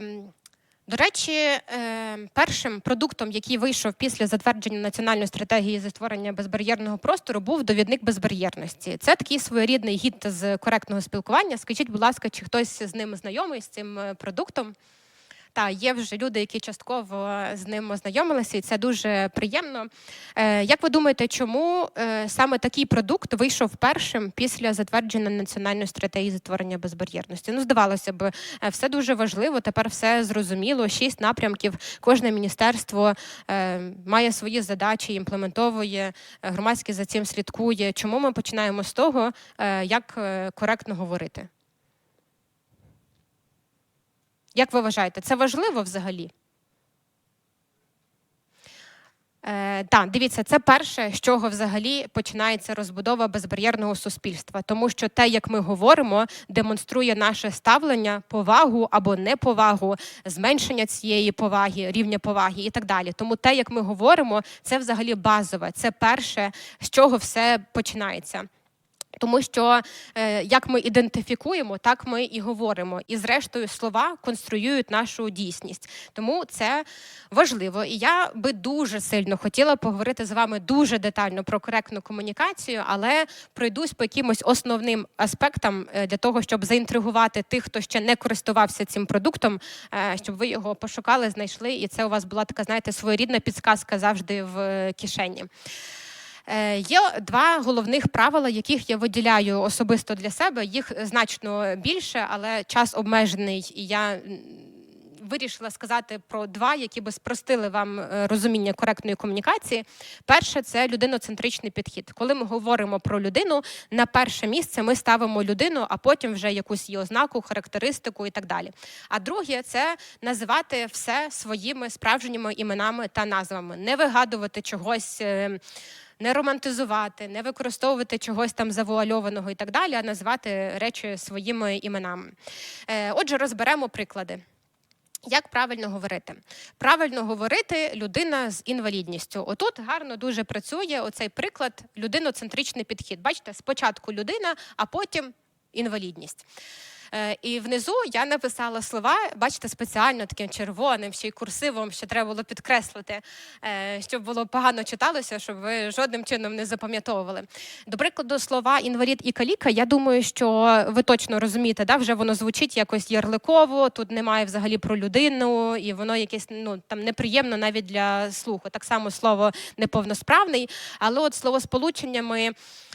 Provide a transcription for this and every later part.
Ем, До речі, е, першим продуктом, який вийшов після затвердження національної стратегії зі створення безбар'єрного простору, був довідник безбар'єрності. Це такий своєрідний гід з коректного спілкування. Скажіть, будь ласка, чи хтось з ним знайомий з цим е, продуктом? Та є вже люди, які частково з ним ознайомилися, і це дуже приємно. Е, Як ви думаєте, чому е, саме такий продукт вийшов першим після затвердження національної стратегії створення безбар'єрності? Ну, здавалося б, е, все дуже важливо. Тепер все зрозуміло. Шість напрямків. Кожне міністерство е, має свої задачі, імплементовує, е, громадськість за цим слідкує. Чому ми починаємо з того, е, як е, коректно говорити? Як ви вважаєте, це важливо взагалі? Е, так, дивіться, це перше, з чого взагалі починається розбудова безбар'єрного суспільства, тому що те, як ми говоримо, демонструє наше ставлення, повагу або неповагу, зменшення цієї поваги, рівня поваги і так далі. Тому те, як ми говоримо, це взагалі базове, це перше, з чого все починається. Тому що е, як ми ідентифікуємо, так ми і говоримо. І зрештою слова конструюють нашу дійсність. Тому це важливо. І я би дуже сильно хотіла поговорити з вами дуже детально про коректну комунікацію, але пройдусь по якимось основним аспектам е, для того, щоб заінтригувати тих, хто ще не користувався цим продуктом, е, щоб ви його пошукали, знайшли, і це у вас була така, знаєте, своєрідна підсказка завжди в кишені. Е, Є два головних правила, яких я виділяю особисто для себе. Їх значно більше, але час обмежений, і я вирішила сказати про два, які би спростили вам е, розуміння коректної комунікації. Перше це людиноцентричний підхід. Коли ми говоримо про людину, на перше місце ми ставимо людину, а потім вже якусь її ознаку, характеристику і так далі. А друге це називати все своїми справжніми іменами та назвами, не вигадувати чогось. Не романтизувати, не використовувати чогось там завуальованого і так далі, а назвати речі своїми іменами. Е, Отже, розберемо приклади. Як правильно говорити? Правильно говорити людина з інвалідністю. Отут гарно дуже працює оцей приклад людиноцентричний підхід. Бачите, спочатку людина, а потім інвалідність. Е, І внизу я написала слова, бачите, спеціально таким червоним, ще й курсивом, що треба було підкреслити, е, щоб було погано читалося, щоб ви жодним чином не запам'ятовували. До прикладу, слова інвалід і каліка. Я думаю, що ви точно розумієте, да? вже воно звучить якось ярликово. Тут немає взагалі про людину, і воно якесь ну там неприємно навіть для слуху. Так само слово неповносправний, але от словосполученнями е,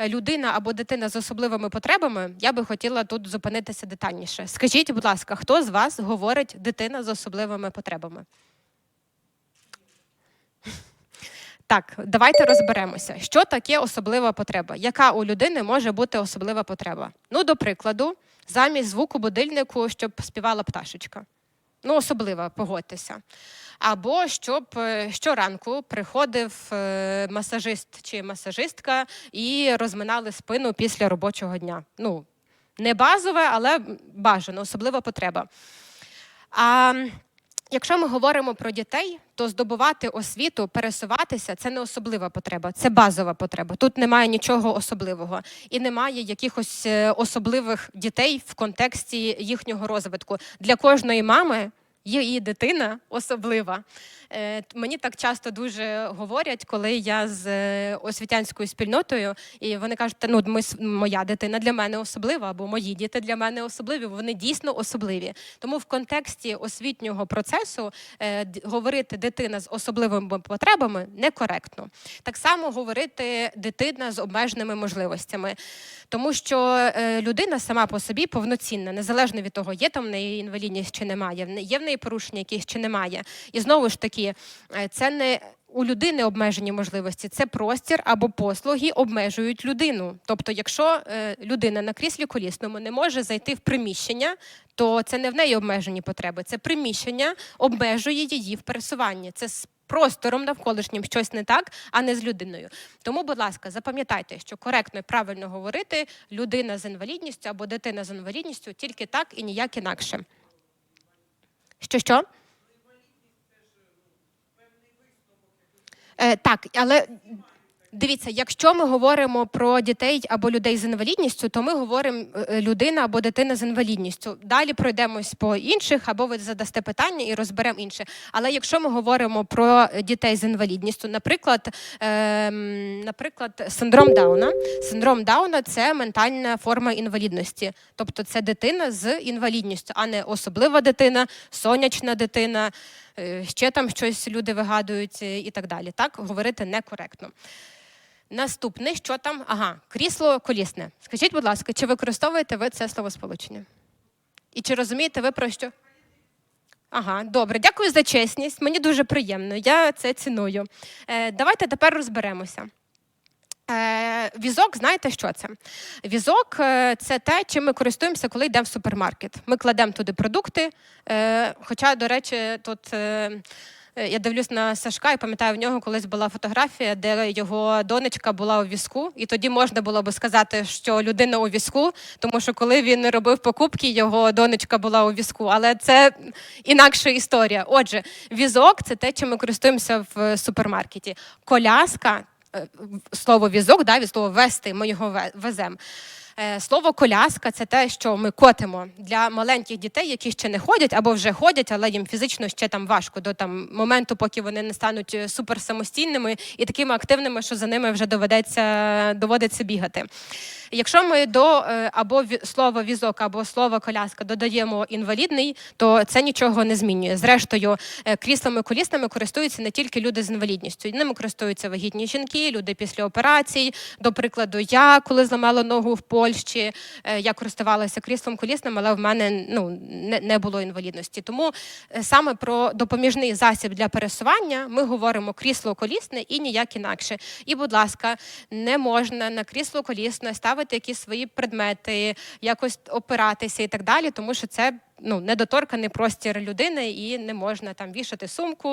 людина або дитина з особливими потребами, я би хотіла тут зупинитися детальніше. Скажіть, будь ласка, хто з вас говорить дитина з особливими потребами? Так, давайте розберемося, що таке особлива потреба. Яка у людини може бути особлива потреба? Ну, до прикладу, замість звуку будильнику, щоб співала пташечка. Ну, особливо, погодьтеся. Або щоб е, щоранку приходив е, масажист чи масажистка і розминали спину після робочого дня. Ну, не базове, але бажано, особлива потреба. А якщо ми говоримо про дітей, то здобувати освіту, пересуватися це не особлива потреба, це базова потреба. Тут немає нічого особливого і немає якихось е, особливих дітей в контексті їхнього розвитку. Для кожної мами її дитина особлива. Е, Мені так часто дуже говорять, коли я з е, освітянською спільнотою, і вони кажуть, «Та, ну ми моя дитина для мене особлива, або мої діти для мене особливі. Вони дійсно особливі. Тому в контексті освітнього процесу е, говорити дитина з особливими потребами некоректно. Так само говорити дитина з обмеженими можливостями, тому що людина сама по собі повноцінна, незалежно від того, є там в неї інвалідність чи немає, є в неї порушення якісь чи немає. І знову ж таки, е, це не у людини обмежені можливості, це простір або послуги обмежують людину. Тобто, якщо е, людина на кріслі колісному не може зайти в приміщення, то це не в неї обмежені потреби. Це приміщення обмежує її в пересуванні. Це з простором навколишнім щось не так, а не з людиною. Тому, будь ласка, запам'ятайте, що коректно і правильно говорити людина з інвалідністю або дитина з інвалідністю тільки так і ніяк інакше. Що що? Е, так, але Дивіться, якщо ми говоримо про дітей або людей з інвалідністю, то ми говоримо е, людина або дитина з інвалідністю. Далі пройдемось по інших, або ви задасте питання і розберемо інше. Але якщо ми говоримо про дітей з інвалідністю, наприклад, ем, наприклад, синдром Дауна. Синдром Дауна це ментальна форма інвалідності, тобто це дитина з інвалідністю, а не особлива дитина, сонячна дитина. Е, Ще там щось люди вигадують е, і так далі. Так говорити некоректно. Наступне, що там? Ага, крісло колісне. Скажіть, будь ласка, чи використовуєте ви це словосполучення? І чи розумієте ви про що? Ага, добре, дякую за чесність. Мені дуже приємно. Я це ціную. Е, давайте тепер розберемося. Е, візок, знаєте, що це? Візок е, це те, чим ми користуємося, коли йдемо в супермаркет. Ми кладемо туди продукти. Е, хоча, до речі, тут. Я дивлюсь на Сашка і пам'ятаю, в нього колись була фотографія, де його донечка була у візку, і тоді можна було би сказати, що людина у візку, тому що коли він робив покупки, його донечка була у візку. Але це інакша історія. Отже, візок це те, чим ми користуємося в супермаркеті. Коляска, слово візок, да, від слова вести, ми його ве- веземо. Е, Слово коляска це те, що ми котимо для маленьких дітей, які ще не ходять або вже ходять, але їм фізично ще там важко до там моменту, поки вони не стануть е, суперсамостійними і такими активними, що за ними вже доведеться доводиться бігати. Якщо ми до е, або слова візок, або слова коляска додаємо інвалідний, то це нічого не змінює. Зрештою, кріслами колісними користуються не тільки люди з інвалідністю. Ними користуються вагітні жінки, люди після операцій. До прикладу, я коли зламала ногу в Польщі, е, я користувалася кріслом колісним, але в мене ну не, було інвалідності. Тому е, саме про допоміжний засіб для пересування ми говоримо крісло колісне і ніяк інакше. І, будь ласка, не можна на крісло колісне ставити якісь свої предмети, якось опиратися і так далі, тому що це. Ну, недоторканий простір людини, і не можна там вішати сумку,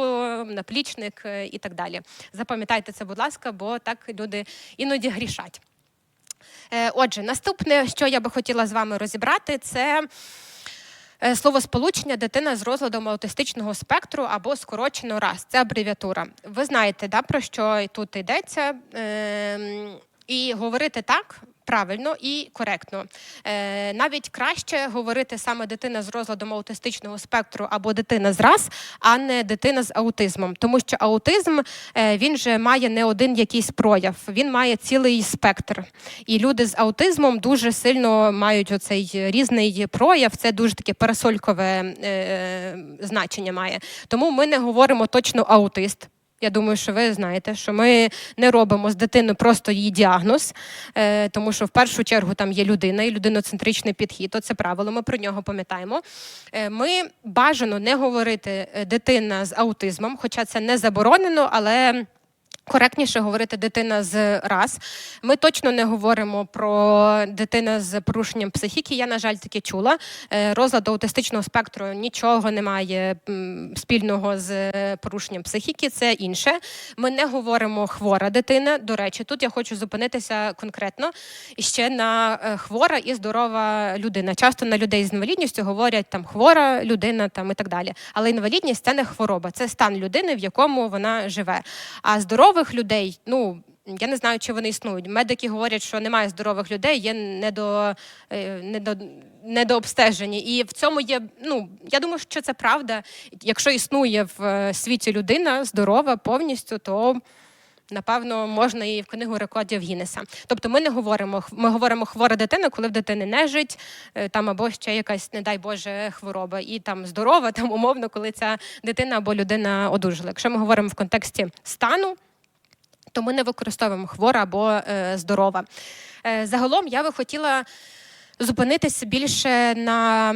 наплічник е, і так далі. Запам'ятайте це, будь ласка, бо так люди іноді грішать. Е, Отже, наступне, що я би хотіла з вами розібрати, це слово словосполучення дитина з розладом аутистичного спектру або скорочено раз. Це абревіатура. Ви знаєте, да, про що тут йдеться. Ем, І говорити так. Правильно і коректно. Е, навіть краще говорити саме дитина з розладом аутистичного спектру або дитина з РАС, а не дитина з аутизмом. Тому що аутизм е, він же має не один якийсь прояв, він має цілий спектр. І люди з аутизмом дуже сильно мають оцей різний прояв. Це дуже таке парасолькове е, значення має. Тому ми не говоримо точно аутист. Я думаю, що ви знаєте, що ми не робимо з дитини просто її діагноз, е, тому що в першу чергу там є людина і людиноцентричний підхід. То це правило, ми про нього пам'ятаємо. Е, ми бажано не говорити е, дитина з аутизмом, хоча це не заборонено, але. Коректніше говорити дитина з раз. Ми точно не говоримо про дитина з порушенням психіки. Я, на жаль, таки чула. Е, Розлад аутистичного спектру нічого не має спільного з порушенням психіки. Це інше. Ми не говоримо хвора дитина. До речі, тут я хочу зупинитися конкретно ще на е, хвора і здорова людина. Часто на людей з інвалідністю говорять там хвора людина там і так далі. Але інвалідність це не хвороба, це стан людини, в якому вона живе. А здорових людей, ну. Я не знаю, чи вони існують. Медики говорять, що немає здорових людей, є недо, е, недо, недообстежені. І в цьому є. Ну я думаю, що це правда. Якщо існує в е, світі людина здорова повністю, то напевно можна і в книгу рекордів Гіннеса. Тобто ми не говоримо, ми говоримо хвора дитина, коли в дитини нежить, е, там або ще якась, не дай Боже, хвороба, і там здорова, там умовно, коли ця дитина або людина одужала. Якщо ми говоримо в контексті стану, то ми не використовуємо хвора або е, здорова. Е, загалом я би хотіла зупинитися більше на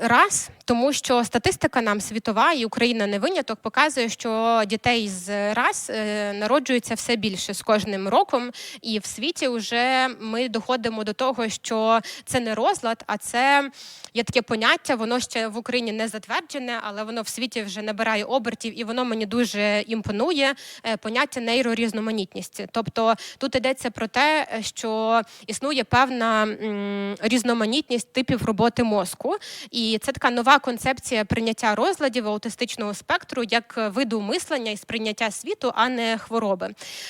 раз, тому що статистика нам світова, і Україна не виняток, показує, що дітей з раз е, народжується все більше з кожним роком, і в світі вже ми доходимо до того, що це не розлад, а це є таке поняття. Воно ще в Україні не затверджене, але воно в світі вже набирає обертів, і воно мені дуже імпонує. е, Поняття нейрорізноманітності. Тобто тут йдеться про те, що існує певна різноманітність типів роботи мозку, і це така нова концепція прийняття розладів аутистичного спектру як виду мислення і сприйняття світу, а не хвороби.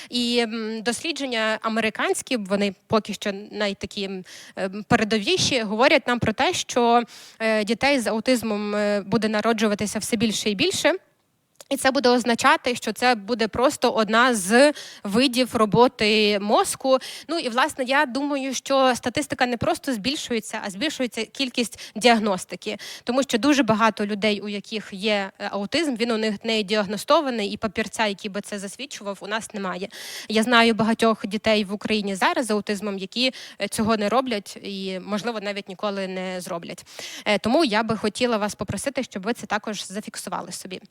І дослідження американські, вони поки що найтакі передовіші, говорять нам про те, що е, дітей з аутизмом е, буде народжуватися все більше і більше. І це буде означати, що це буде просто одна з видів роботи мозку. Ну і власне я думаю, що статистика не просто збільшується, а збільшується кількість діагностики, тому що дуже багато людей, у яких є е, аутизм, він у них не діагностований, і папірця, який би це засвідчував, у нас немає. Я знаю багатьох дітей в Україні зараз з аутизмом, які е, цього не роблять і, можливо, навіть ніколи не зроблять. Е, Тому я би хотіла вас попросити, щоб ви це також зафіксували собі.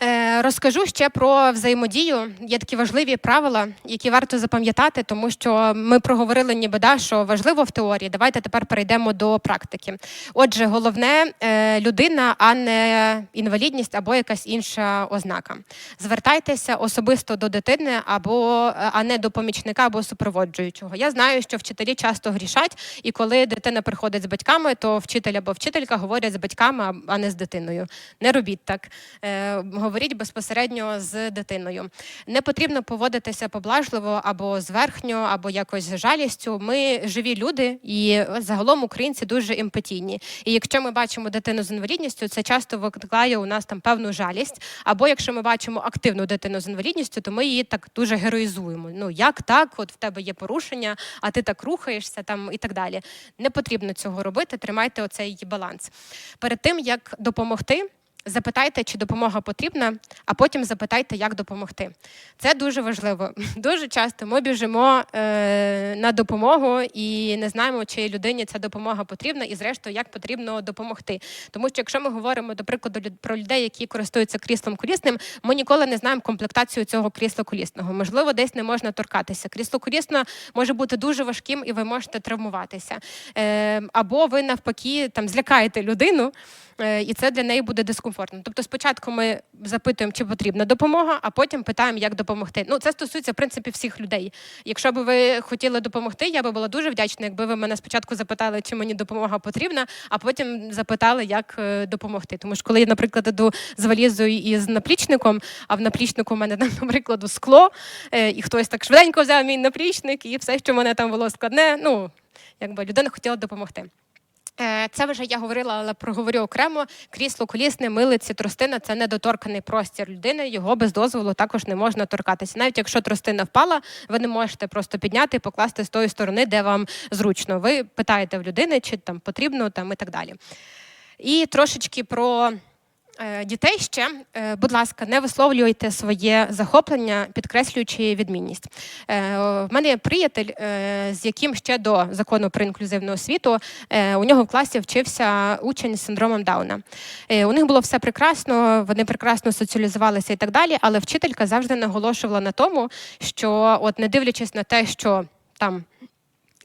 And. Розкажу ще про взаємодію. Є такі важливі правила, які варто запам'ятати, тому що ми проговорили ніби да, що важливо в теорії. Давайте тепер перейдемо до практики. Отже, головне е, людина, а не інвалідність або якась інша ознака. Звертайтеся особисто до дитини, або е, а не до помічника або супроводжуючого. Я знаю, що вчителі часто грішать, і коли дитина приходить з батьками, то вчитель або вчителька говорять з батьками, а- не з дитиною. Не робіть так. Е, говоріть безпосередньо з дитиною. Не потрібно поводитися поблажливо або зверхньо, або якось з жалістю. Ми живі люди, і загалом українці дуже емпатійні. І якщо ми бачимо дитину з інвалідністю, це часто викликає у нас там певну жалість. Або якщо ми бачимо активну дитину з інвалідністю, то ми її так дуже героїзуємо. Ну як так? От в тебе є порушення, а ти так рухаєшся там і так далі. Не потрібно цього робити. Тримайте оцей баланс. Перед тим як допомогти. Запитайте, чи допомога потрібна, а потім запитайте, як допомогти. Це дуже важливо. Дуже часто ми біжимо е, на допомогу і не знаємо, чи людині ця допомога потрібна, і зрештою, як потрібно допомогти. Тому що якщо ми говоримо, до прикладу, про людей, які користуються кріслом колісним, ми ніколи не знаємо комплектацію цього крісла колісного. Можливо, десь не можна торкатися. Крісло колісне може бути дуже важким, і ви можете травмуватися. Е, або ви навпаки там злякаєте людину. Е, і це для неї буде дискомфортно. Тобто, спочатку ми запитуємо, чи потрібна допомога, а потім питаємо, як допомогти. Ну, це стосується в принципі всіх людей. Якщо б ви хотіли допомогти, я би була дуже вдячна, якби ви мене спочатку запитали, чи мені допомога потрібна, а потім запитали, як е, допомогти. Тому що коли я, наприклад, іду з валізою і з наплічником, а в наплічнику в мене наприклад, скло, е, і хтось так швиденько взяв мій наплічник, і все, що в мене там було складне, ну якби людина хотіла допомогти. Е, Це вже я говорила, але проговорю окремо. Крісло колісне, милиці, тростина це недоторканий простір людини. Його без дозволу також не можна торкатися. Навіть якщо тростина впала, ви не можете просто підняти і покласти з тої сторони, де вам зручно. Ви питаєте в людини, чи там потрібно, там і так далі. І трошечки про. Е, Дітей ще, Е, будь ласка, не висловлюйте своє захоплення, підкреслюючи відмінність. Е, В мене є приятель, з яким ще до закону про інклюзивну освіту у нього в класі вчився учень з синдромом Дауна. У них було все прекрасно, вони прекрасно соціалізувалися і так далі, але вчителька завжди наголошувала на тому, що, от не дивлячись на те, що там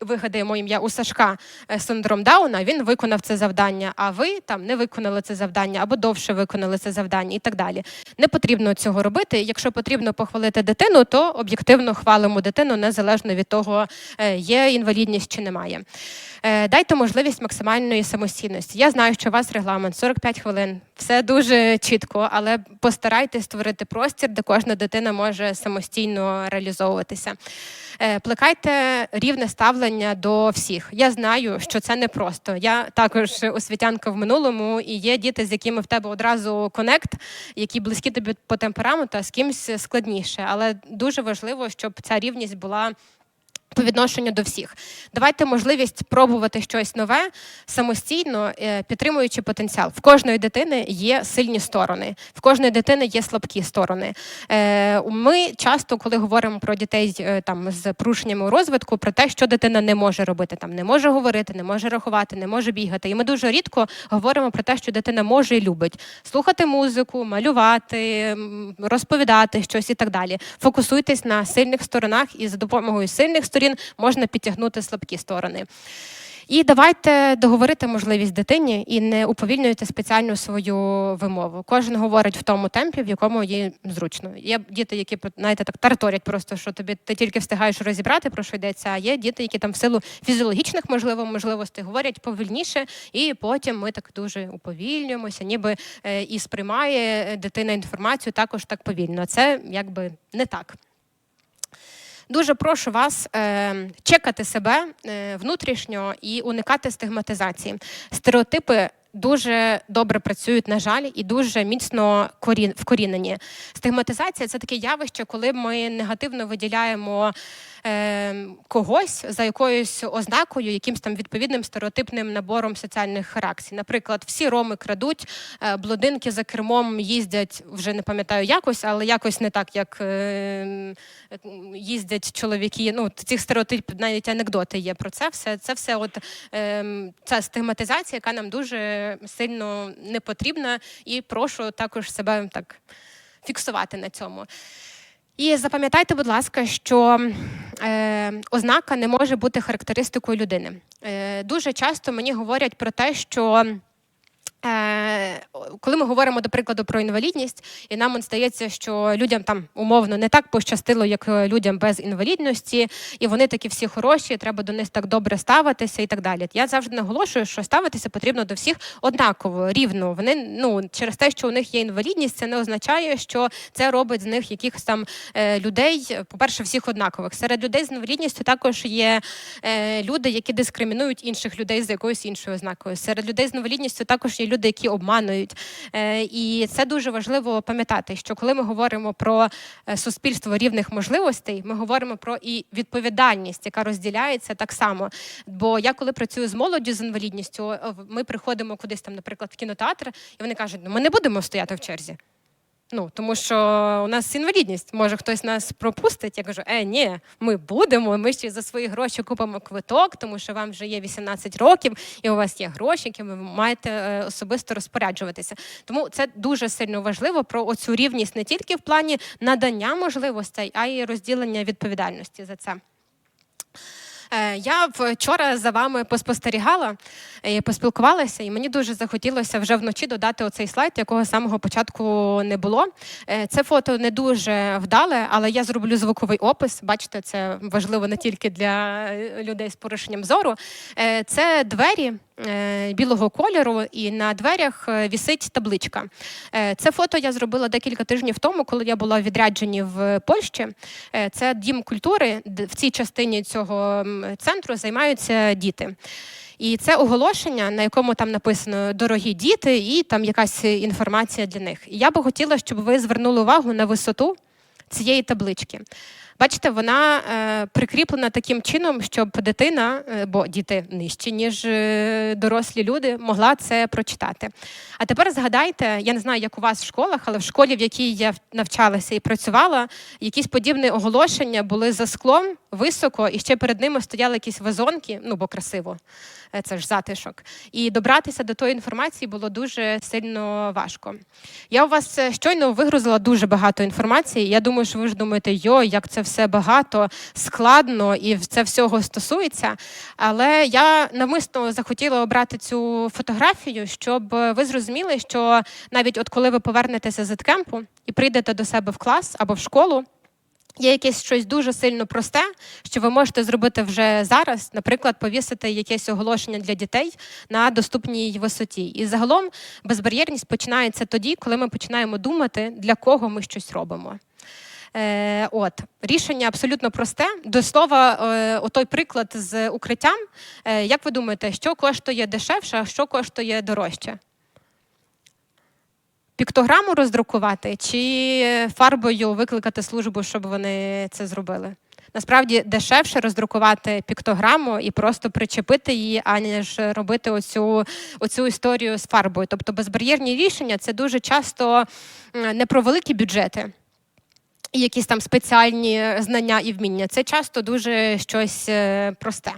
вигадаємо ім'я у Сашка е, синдром Дауна, він виконав це завдання, а ви там не виконали це завдання або довше виконали це завдання і так далі. Не потрібно цього робити. Якщо потрібно похвалити дитину, то об'єктивно хвалимо дитину незалежно від того, е, є інвалідність чи немає. Е, Дайте можливість максимальної самостійності. Я знаю, що у вас регламент 45 хвилин. Все дуже чітко, але постарайтесь створити простір, де кожна дитина може самостійно реалізовуватися. Е, Плекайте рівне ставлення до всіх. Я знаю, що це непросто. Я також освітянка в минулому, і є діти, з якими в тебе одразу конект, які близькі тобі по темпераменту, а з кимсь складніше. Але дуже важливо, щоб ця рівність була. По відношенню до всіх, давайте можливість пробувати щось нове самостійно, е, підтримуючи потенціал. В кожної дитини є сильні сторони, в кожної дитини є слабкі сторони. Е, Ми часто, коли говоримо про дітей е, там з порушеннями у розвитку, про те, що дитина не може робити, там не може говорити, не може рахувати, не може бігати. І ми дуже рідко говоримо про те, що дитина може і любить слухати музику, малювати, розповідати щось і так далі. Фокусуйтесь на сильних сторонах, і за допомогою сильних сторін можна підтягнути слабкі сторони. І давайте договорити можливість дитині і не уповільнюйте спеціальну свою вимову. Кожен говорить в тому темпі, в якому їй зручно. Є діти, які знаєте, так тараторять просто, що тобі ти тільки встигаєш розібрати, про що йдеться. А є діти, які там в силу фізіологічних можливо можливостей говорять повільніше, і потім ми так дуже уповільнюємося, ніби е, і сприймає дитина інформацію також так повільно. Це якби не так. Дуже прошу вас е, чекати себе е, внутрішньо і уникати стигматизації. Стереотипи дуже добре працюють, на жаль, і дуже міцно корін, вкорінені. Стигматизація це таке явище, коли ми негативно виділяємо е, когось за якоюсь ознакою, якимсь там відповідним стереотипним набором соціальних реакцій. Наприклад, всі роми крадуть, е, блондинки за кермом їздять вже не пам'ятаю якось, але якось не так, як е, їздять чоловіки. Ну цих стереотипів навіть анекдоти є про це. Все це все, от е, ця стигматизація, яка нам дуже сильно не потрібна, і прошу також себе так фіксувати на цьому. І запам'ятайте, будь ласка, що е, ознака не може бути характеристикою людини. Е, Дуже часто мені говорять про те, що коли ми говоримо до прикладу про інвалідність, і нам здається, що людям там умовно не так пощастило, як е, людям без інвалідності, і вони такі всі хороші, треба до них так добре ставитися і так далі. Я завжди наголошую, що ставитися потрібно до всіх однаково, рівно. Вони ну через те, що у них є інвалідність, це не означає, що це робить з них якихось там е, людей. По-перше, всіх однакових. Серед людей з інвалідністю також є люди, які дискримінують інших людей з якоюсь іншою ознакою. Серед людей з інвалідністю також є люди, які обманують. Е, і це дуже важливо пам'ятати, що коли ми говоримо про е, суспільство рівних можливостей, ми говоримо про і відповідальність, яка розділяється так само. Бо я коли працюю з молоддю з інвалідністю, ми приходимо кудись там, наприклад, в кінотеатр, і вони кажуть, ну ми не будемо стояти в черзі. Ну тому що у нас інвалідність, може хтось нас пропустить. Я кажу, е, ні, ми будемо. Ми ще за свої гроші купимо квиток, тому що вам вже є 18 років, і у вас є гроші, які ви маєте е, особисто розпоряджуватися. Тому це дуже сильно важливо про оцю рівність не тільки в плані надання можливостей, а й розділення відповідальності за це. Е, я вчора за вами поспостерігала, і поспілкувалася, і мені дуже захотілося вже вночі додати оцей слайд, якого самого початку не було. Е, це фото не дуже вдале, але я зроблю звуковий опис. Бачите, це важливо не тільки для людей з порушенням зору. Е, це двері. Е, білого кольору, і на дверях е, вісить табличка. Е, це фото я зробила декілька тижнів тому, коли я була в відрядженні в Польщі. Це дім культури. В цій частині цього центру займаються діти. І це оголошення, на якому там написано дорогі діти, і там якась інформація для них. І я би хотіла, щоб ви звернули увагу на висоту цієї таблички. Бачите, вона е, прикріплена таким чином, щоб дитина, е, бо діти нижчі, ніж е, дорослі люди, могла це прочитати. А тепер згадайте, я не знаю, як у вас в школах, але в школі, в якій я навчалася і працювала, якісь подібні оголошення були за склом високо, і ще перед ними стояли якісь вазонки, ну бо красиво, це ж затишок. І добратися до тої інформації було дуже сильно важко. Я у вас щойно вигрузила дуже багато інформації. Я думаю, що ви ж думаєте, йо, як це все багато, складно і це всього стосується. Але я навмисно захотіла обрати цю фотографію, щоб ви зрозуміли, що навіть от коли ви повернетеся з еткемпу і прийдете до себе в клас або в школу. Є якесь щось дуже сильно просте, що ви можете зробити вже зараз, наприклад, повісити якесь оголошення для дітей на доступній висоті. І загалом безбар'єрність починається тоді, коли ми починаємо думати, для кого ми щось робимо. Е, От рішення абсолютно просте. До слова, е, отой приклад з укриттям. Е, Як ви думаєте, що коштує дешевше, а що коштує дорожче? Піктограму роздрукувати чи фарбою викликати службу, щоб вони це зробили? Насправді дешевше роздрукувати піктограму і просто причепити її, аніж робити оцю оцю історію з фарбою. Тобто безбар'єрні рішення це дуже часто не про великі бюджети якісь там спеціальні знання і вміння. Це часто дуже щось е, просте.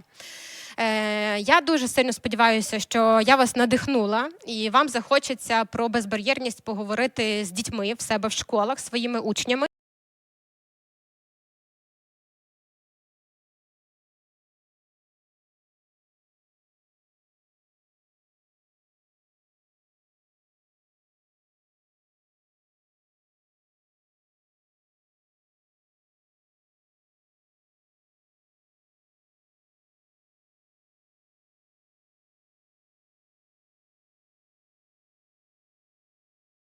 Е, я дуже сильно сподіваюся, що я вас надихнула, і вам захочеться про безбар'єрність поговорити з дітьми в себе в школах своїми учнями.